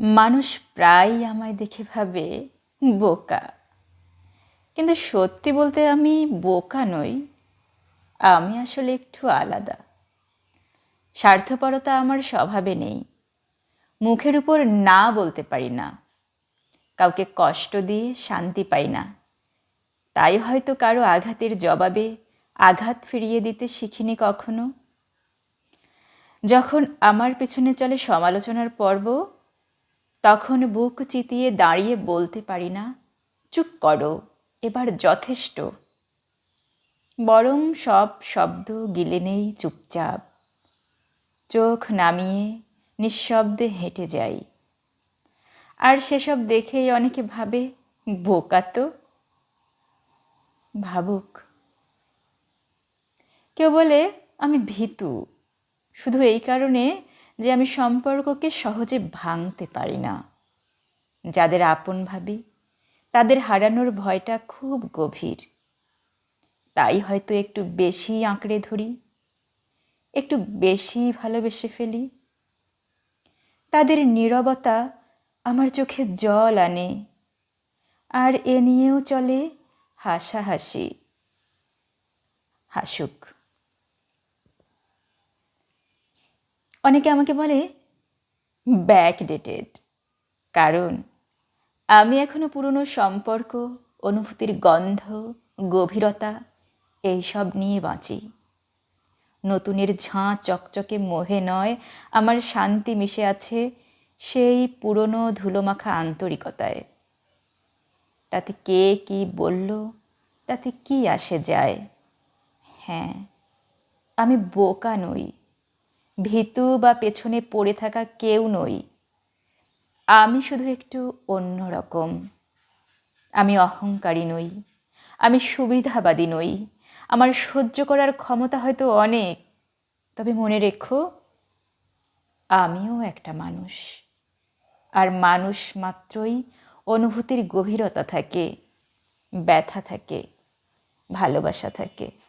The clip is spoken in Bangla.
মানুষ প্রায়ই আমায় দেখে ভাবে, বোকা। কিন্তু সত্যি বলতে আমি বোকা নই, আমি আসলে একটু আলাদা। স্বার্থপরতা আমার স্বভাবে নেই, মুখের উপর না বলতে পারি না, কাউকে কষ্ট দিয়ে শান্তি পাই না। তাই হয়তো কারও আঘাতের জবাবে আঘাত ফিরিয়ে দিতে শিখিনি কখনো। যখন আমার পেছনে চলে সমালোচনার পর্ব তখন বুক চিতিয়ে দাঁড়িয়ে বলতে পারি না, চুপ করো, এবার যথেষ্ট। বরং সব শব্দ গিলে নেই চুপচাপ। চোখ নামিয়ে নিঃশব্দে হেঁটে যাই। আর সেসব দেখেই অনেকে ভাবে, বোকা তো? ভাবুক। কেউ বলে, আমি ভীতু। শুধু এই কারণে যে আমি সম্পর্ককে সহজে ভাঙতে পারি না। যাদের আপন ভাবি, তাদের হারানোর ভয়টা খুব গভীর। তাই হয়তো একটু বেশি আঁকড়ে ধরি, একটু বেশি ভালোবেসে ফেলি। তাদের নীরবতা আমার চোখে জল আনে, আর এ নিয়েও চলে হাসাহাসি। হাসুক। অনেকে আমাকে বলে ব্যাক ডেটেড কারণ, আমি এখনও পুরনো সম্পর্ক, অনুভূতির গন্ধ, গভীরতা, এইসব নিয়ে বাঁচি। নতুনের ঝাঁ চকচকে মোহে নয়, আমার শান্তি মিশে আছে সেই পুরনো ধুলোমাখা আন্তরিকতায়। তাতে কে কি বলল, তাতে কি আসে যায়? হ্যাঁ আমি বোকা নই। ভীতু বা পেছনে পড়ে থাকা কেউ নই। আমি শুধু একটু অন্যরকম। আমি অহংকারী নই। আমি সুবিধাবাদী নই। আমার সহ্য করার ক্ষমতা হয়তো অনেক, তবে মনে রেখো, আমিও একটা মানুষ। আর মানুষ মাত্রই অনুভূতির গভীরতা থাকে, ব্যথা থাকে, ভালোবাসা থাকে।